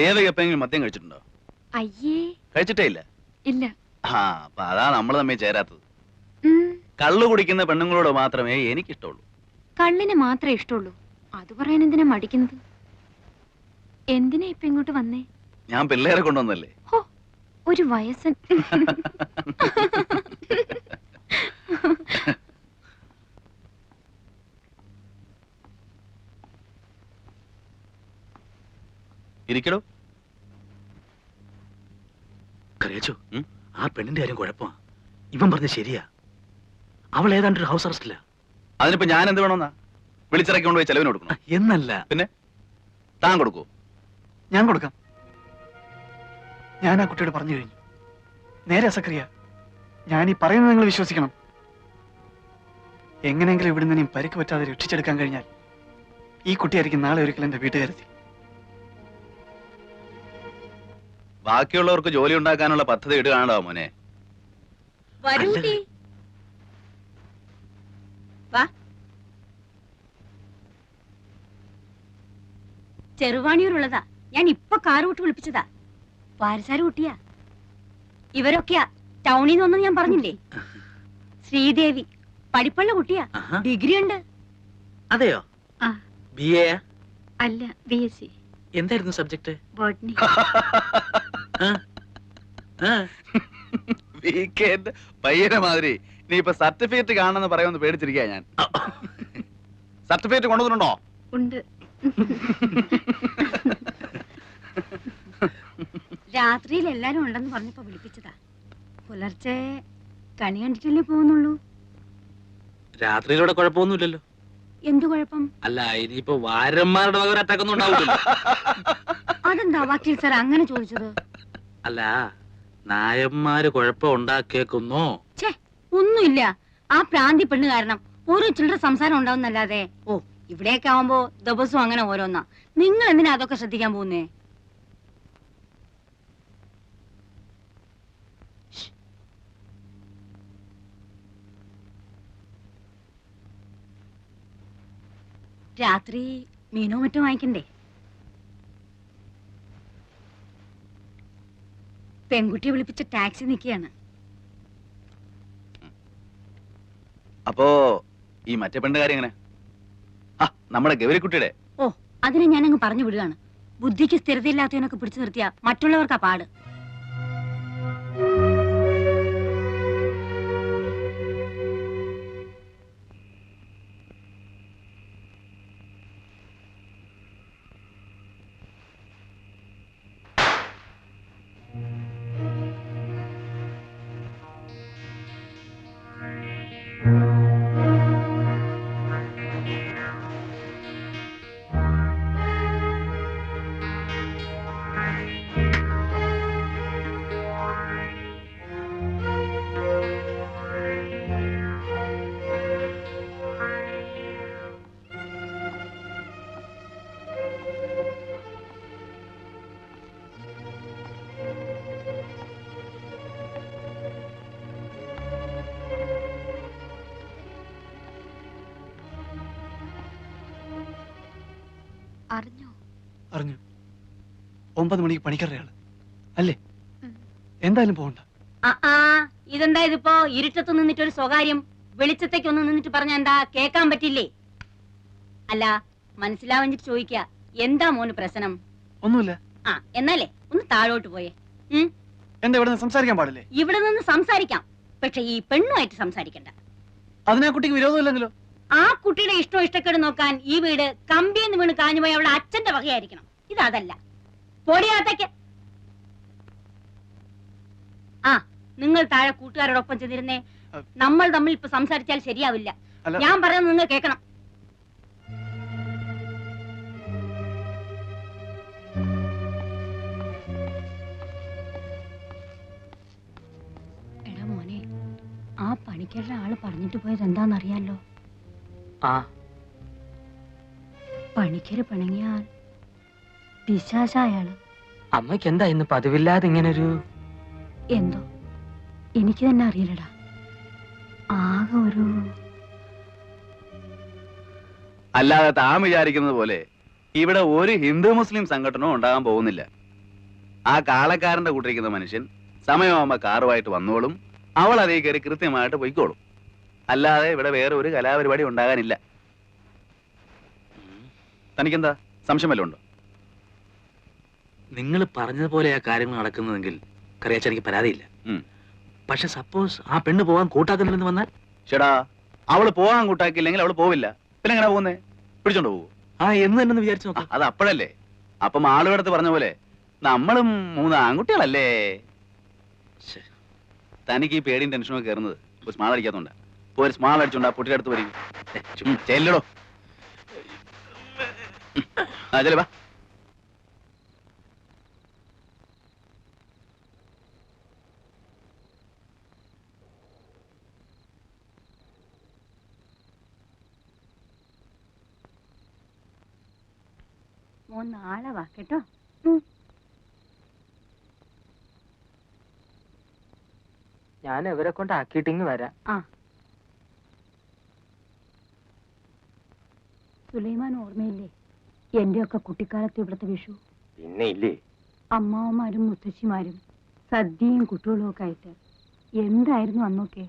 ദേവക എപ്പോഴെങ്കിലും മദ്യം കഴിച്ചിട്ടുണ്ടോ? അയ്യേ. കഴിച്ചിട്ടേ ഇല്ല. ഇല്ല. ആ അപ്പൊ അതാ നമ്മൾ തമ്മിൽ ചേരാത്തത്. കള്ളു കുടിക്കുന്ന പെണ്ണുങ്ങളോട് മാത്രമേ എനിക്കിഷ്ടമുള്ളൂ. കള്ളിന് മാത്രമേ ഇഷ്ടമുള്ളൂ. അത് പറയാൻ എന്തിനാ മടിക്കുന്നത്? എന്തിനാ ഇപ്പൊ ഇങ്ങോട്ട് വന്നേ? ഞാൻ പിള്ളേരെ കൊണ്ടുവന്നല്ലേ ഒരു വയസ്സൻ. ഇരിക്കടോ. ഉം? ആ പെണ്ണിന്റെ കാര്യം കുഴപ്പമാ. ഇവൻ പറഞ്ഞ ശരിയാ. അവൾ ഏതാണ്ട് ഒരു ഹൗസ് അറസ്റ്റില്ല അതിനിപ്പോ ഞാൻ എന്ത് വേണമെന്നാ? വിളിച്ചിറക്കി കൊണ്ടുപോയി ചെലവിന് കൊടുക്കണം? എന്നല്ല. പിന്നെ? താൻ കൊടുക്കൂ ഞാൻ കൊടുക്കാം. ഞാൻ ആ കുട്ടിയോട് പറഞ്ഞു കഴിഞ്ഞു. നേരെ സക്രിയ ഞാൻ ഈ പറയുന്നത് നിങ്ങൾ വിശ്വസിക്കണം. എങ്ങനെയെങ്കിലും ഇവിടുന്ന് ഇനിയും പരിക്ക് പറ്റാതെ രക്ഷിച്ചെടുക്കാൻ കഴിഞ്ഞാൽ ഈ കുട്ടിയായിരിക്കും നാളെ ഒരിക്കലും എന്റെ വീട്ടുകാരെത്തി. ബാക്കിയുള്ളവർക്ക് ജോലി ഉണ്ടാക്കാനുള്ള പദ്ധതി ഇടുകയാണോ മോനെ. വരൂ കുട്ടി. വാ. ചെറുവാണിയൂരുള്ളതാ. ഞാൻ ഇപ്പൊ കാറ് വിട്ട് വിളിപ്പിച്ചതാ. പാരസാര കുട്ടിയാ. ഇവരൊക്കെയാ. ടൗണിൽ നിന്നൊന്നും ഞാൻ പറഞ്ഞില്ലേ? ശ്രീദേവി. പഠിപ്പുള്ള കുട്ടിയാ. ആഹാ. ഡിഗ്രി ഉണ്ട് അതെയോ? ആ. ബി എ അല്ല ബി എസ് സി. എന്തായിരുന്നു സബ്ജക്ട്? ബോട്ടണി വീക്കെൻഡ് പയ്യനെ മാതിരി. നീ ഇപ്പൊ സർട്ടിഫിക്കറ്റ് കാണണമെന്ന് പറയുമെന്ന് പേടിച്ചിരിക്കാ ഞാൻ. സർട്ടിഫിക്കറ്റ് കൊണ്ടുവന്നിട്ടുണ്ടോ? ഉണ്ട്. രാത്രിയിൽ എല്ലാരും ഉണ്ടെന്ന് പറഞ്ഞപ്പോ വിളിപ്പിച്ചതാ. പുലർച്ചെ കണി കണ്ടിട്ടല്ലേ പോകുന്നുള്ളൂ? രാത്രിയിലൂടെ കുഴപ്പമൊന്നുമില്ലല്ലോ. എന്തു കുഴപ്പം? അല്ല ഇനിയിപ്പോ വാരന്മാരുടെ വക അതെന്താ വക്കീൽ സാർ അങ്ങനെ ചോദിച്ചത്? അല്ല നായന്മാര് കുഴപ്പം ഉണ്ടാക്കിയേക്കുന്നോ? ഛേ ഒന്നുമില്ല. ആ പ്രാന്തി പെണ്ണ് കാരണം ഓരോ ചില്ലറ സംസാരം ഉണ്ടാവുന്നല്ലാതെ. ഓ ഇവിടെയൊക്കെ ആവുമ്പോ ദിവസവും അങ്ങനെ ഓരോന്നാ. നിങ്ങൾ എന്തിനാ അതൊക്കെ ശ്രദ്ധിക്കാൻ പോകുന്നേ? രാത്രി മീനോ മറ്റോ വാങ്ങിക്കണ്ടേ? പെൺകുട്ടിയെ വിളിപ്പിച്ച ടാക്സി നിൽക്കുകയാണ്. അപ്പോ ഈ മറ്റേ പെണ്ണ് കാര്യം എങ്ങനെ? ആ നമ്മുടെ ഗൗരിക്കുട്ടിയുടെ ഓ അതിനെ ഞാൻ അങ്ങ് പറഞ്ഞു വിടുകയാണ്. ബുദ്ധിക്ക് സ്ഥിരതയില്ലാത്തവനൊക്കെ പിടിച്ചു നിർത്തിയാ മറ്റുള്ളവർക്കാ പാട്. അറിഞ്ഞു. ഒമ്പത് മണിക്ക് പണിക്കറിയാണ് അല്ലേ. എന്തായാലും പോകണ്ട ഇതെന്താ ഇതിപ്പോ ഇരുട്ടത്ത് നിന്നിട്ട് ഒരു സ്വകാര്യം? വെളിച്ചത്തേക്ക് ഒന്ന് നിന്നിട്ട് പറഞ്ഞ എന്താ കേക്കാൻ പറ്റില്ലേ? അല്ല മനസ്സിലാവഞ്ഞിട്ട് ചോദിക്ക. എന്താ മോന് പ്രശ്നം? ഒന്നുമില്ല. ആ എന്നാലേ ഒന്ന് താഴോട്ട് പോയേ. എന്താ ഇവിടെ നിന്ന് സംസാരിക്കാൻ പാടില്ലേ? ഇവിടെ നിന്ന് സംസാരിക്കാം. പക്ഷെ ഈ പെണ്ണുമായിട്ട് സംസാരിക്കണ്ട. അതിനാ കുട്ടിക്ക് വിരോധമില്ലെങ്കിലോ? ആ കുട്ടിയുടെ ഇഷ്ടം ഇഷ്ടക്കേട് നോക്കാൻ ഈ വീട് കമ്പിയെന്ന് വീണ് കാഞ്ഞുപോയി അവളുടെ അച്ഛന്റെ വകയായിരിക്കണം. ഇത് അതല്ല പൊടിയാത്തേക്ക് ആ നിങ്ങൾ താഴെ കൂട്ടുകാരോടൊപ്പം ചെന്നിരുന്നേ. നമ്മൾ തമ്മിൽ ഇപ്പൊ സംസാരിച്ചാൽ ശരിയാവില്ല. ഞാൻ പറയുന്നത് നിങ്ങൾ കേൾക്കണം. എടാ മോനെ ആ പണിക്കരുടെ ആൾ പറഞ്ഞിട്ട് പോയത് എന്താണെന്നറിയാലോ? ആ. പണിക്കര് പിണങ്ങിയാൽ പിശാച അയാൾ അമ്മയ്ക്ക് എന്താ ഇന്ന് പതിവില്ലാതെ ഇങ്ങനൊരു എന്തോ? എനിക്ക് തന്നെ അറിയില്ലടാ. ആകെ ഒരു അല്ലാതെ താൻ വിചാരിക്കുന്നത് പോലെ ഇവിടെ ഒരു ഹിന്ദു മുസ്ലിം സംഘടനവും ഉണ്ടാകാൻ പോകുന്നില്ല. ആ കാളക്കാരന്റെ കൂട്ടിരിക്കുന്ന മനുഷ്യൻ സമയമാകുമ്പോ കാറുമായിട്ട് വന്നോളും അവൾ അതേ കയറി കൃത്യമായിട്ട് പൊയ്ക്കോളും. അല്ലാതെ ഇവിടെ വേറെ ഒരു കലാപരിപാടി ഉണ്ടാകാനില്ല. തനിക്കെന്താ? സംശയം വല്ലതും ഉണ്ടോ? നിങ്ങൾ പറഞ്ഞതുപോലെ ആ കാര്യങ്ങൾ നടക്കുന്നതെങ്കിൽ കറിയാച്ച എനിക്ക് പരാതിയില്ല. പക്ഷെ സപ്പോസ് ആ പെണ്ണ് പോവാൻ കൂട്ടാക്കുന്നില്ലെന്ന് വന്നാൽ? ചേടാ അവൾ പോവാൻ കൂട്ടാക്കിയില്ലെങ്കിൽ അവൾ പോവില്ല. പിന്നെ എങ്ങനെ പോകുന്നേ? പിടിച്ചോണ്ട് പോകും ആ എന്ന് തന്നെ വിചാരിച്ചു നോക്കാം. അത് അപ്പോഴല്ലേ അപ്പം ആളുകളടുത്ത് പറഞ്ഞ പോലെ നമ്മളും മൂന്ന് ആൺകുട്ടികളല്ലേ? തനിക്ക് ഈ പേടിയും ടെൻഷനും കയറുന്നത് ഒരു സ്മാൾ അടിക്കാത്തോണ്ടാ. ഒരു സ്മാൾ അടിച്ചോണ്ട് പൊട്ടിയുടെ അടുത്ത് വരും ചെല്ലടോ. ആ ചെല്ലേ വാ. മോൻ നാളെ വാ കേട്ടോ ഞാൻ ഇവരെ കൊണ്ട് ആക്കിയിട്ടിങ് വരാം. സുലൈമാൻ ഓർമ്മയില്ലേ? എന്റെയൊക്കെ കുട്ടിക്കാലത്ത് ഇവിടുത്തെ വിഷു. പിന്നെ ഇല്ലേ? അമ്മാവന്മാരും മുത്തശ്ശിമാരും സദ്യയും കുട്ടികളും ഒക്കെ ആയിട്ട്. എന്തായിരുന്നു അന്നൊക്കെ?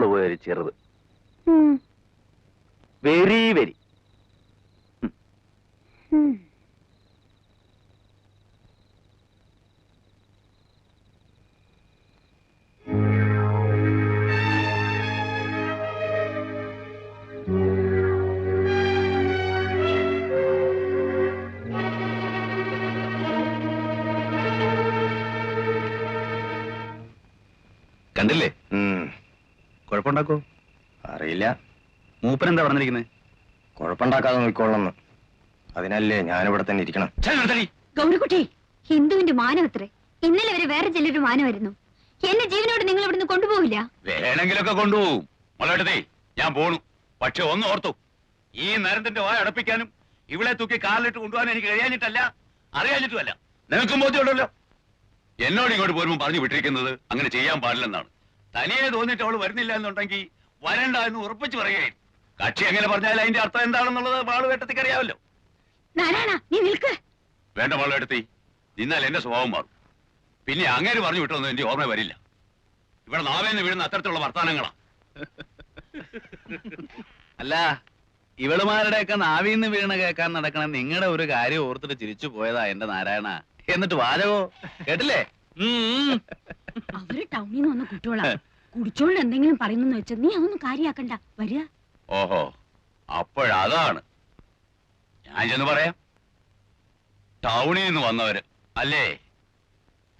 മോൾ പോയൊരു ചെറുത്. Very very. കണ്ടില്ലേ? കുഴപ്പമുണ്ടാക്കോ അറിയില്ല. മൂപ്പൻ എന്താ പറഞ്ഞിരിക്കുന്നത് കുഴപ്പമുണ്ടാക്കാതെ നോക്കിക്കോളണം അതിനല്ലേ ഞാനിവിടെ തന്നെ ഇരിക്കണം. ഗൗരിക്കുട്ടി ഹിന്ദുവിന്റെ മാനമത്രേ. ഇന്നലെ വരെ വേറെ ചിലരുടെ മാനമായിരുന്നു. എന്നെ ജീവനോട് നിങ്ങൾ ഇവിടുന്ന് കൊണ്ടുപോകില്ല? വേണമെങ്കിലൊക്കെ കൊണ്ടുപോകും. ഞാൻ പോണു. പക്ഷെ ഒന്ന് ഓർത്തു. ഈ നരത്തിന്റെ വായ അടപ്പിക്കാനും ഇവിടെ തൂക്കി കാറിലിട്ട് കൊണ്ടുപോകാൻ എനിക്ക് കഴിയാനിട്ടല്ല അറിയാനിട്ടുമല്ല നിനക്കും ബോധ്യമുണ്ടല്ലോ. എന്നോട് ഇങ്ങോട്ട് പോരുമ്പോൾ പറഞ്ഞു വിട്ടിരിക്കുന്നത് അങ്ങനെ ചെയ്യാൻ പാടില്ലെന്നാണ്. തനിയെ തോന്നിയിട്ട് അവൾ വരുന്നില്ല എന്നുണ്ടെങ്കിൽ വരണ്ട എന്ന് ഉറപ്പിച്ചു പറയുകയും കക്ഷി എങ്ങനെ പറഞ്ഞാൽ അതിന്റെ അർത്ഥം എന്താണെന്നുള്ളത് വാളുവേട്ടത്തിക്ക് അറിയാമല്ലോ. നാരായണ നീ നിൽക്ക്. വേണ്ട വാളുവേട്ടത്തി നിന്നാൽ എന്റെ സ്വഭാവം മാറും. പിന്നെ അങ്ങനെ പറഞ്ഞു വിട്ടൊന്നും എന്റെ ഓർമ്മ വരില്ല. ഇവിടെ നാവേന്ന് വീഴുന്ന അത്തരത്തിലുള്ള വർത്താനങ്ങളാ അല്ല ഇവളുമാരുടെയൊക്കെ നാവിന്ന് വീണ് കേൾക്കാൻ നടക്കണ നിങ്ങളുടെ ഒരു കാര്യം ഓർത്തിട്ട് ചിരിച്ചു പോയതാ എന്റെ നാരായണ. എന്നിട്ട് വാചകോ? കേട്ടില്ലേ. അവർ ടൗണിൽ നിന്ന് വന്ന കുട്ടികളാ. കുടിച്ചോണ്ട് എന്തെങ്കിലും പറയുന്നെന്ന് വെച്ചാൽ നീ അതൊന്നും കാര്യാക്കണ്ട. വരിക. ഓഹോ അപ്പോഴതാണ് ഞാൻ ചെന്ന് പറയാം. ടൗണിൽ നിന്ന് വന്നവര് അല്ലേ?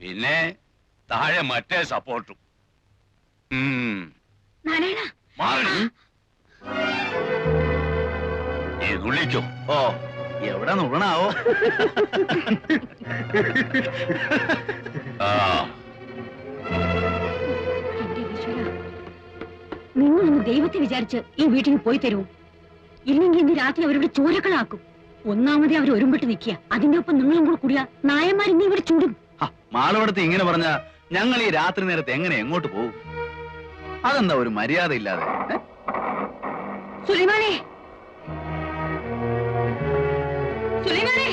പിന്നെ താഴെ മറ്റേ സപ്പോർട്ടും. നാരായണ. നുള്ളിക്കോ ഓ എവിടെ നുണാവോ ആ. നിങ്ങളൊന്ന് ദൈവത്തെ വിചാരിച്ച് ഈ വീട്ടിൽ പോയി തരൂ. ഇല്ലെങ്കിൽ ഇന്ന് രാത്രി അവരിവിടെ ചോരക്കളാക്കും. ഒന്നാമതേ അവർ ഒരുമ്പിട്ട് നിൽക്കുക. അതിന്റെ ഒപ്പം നിങ്ങളും കൂടെ കൂടിയ നായന്മാർ ഇന്ന് ഇവിടെ ചൂടും. മാളവടത്ത് ഇങ്ങനെ പറഞ്ഞ ഞങ്ങൾ ഈ രാത്രി നേരത്തെ എങ്ങനെ എങ്ങോട്ട് പോകും? അതെന്താ ഒരു മര്യാദ ഇല്ലാതെ? സുലൈമാനെ! സുലൈമാനെ!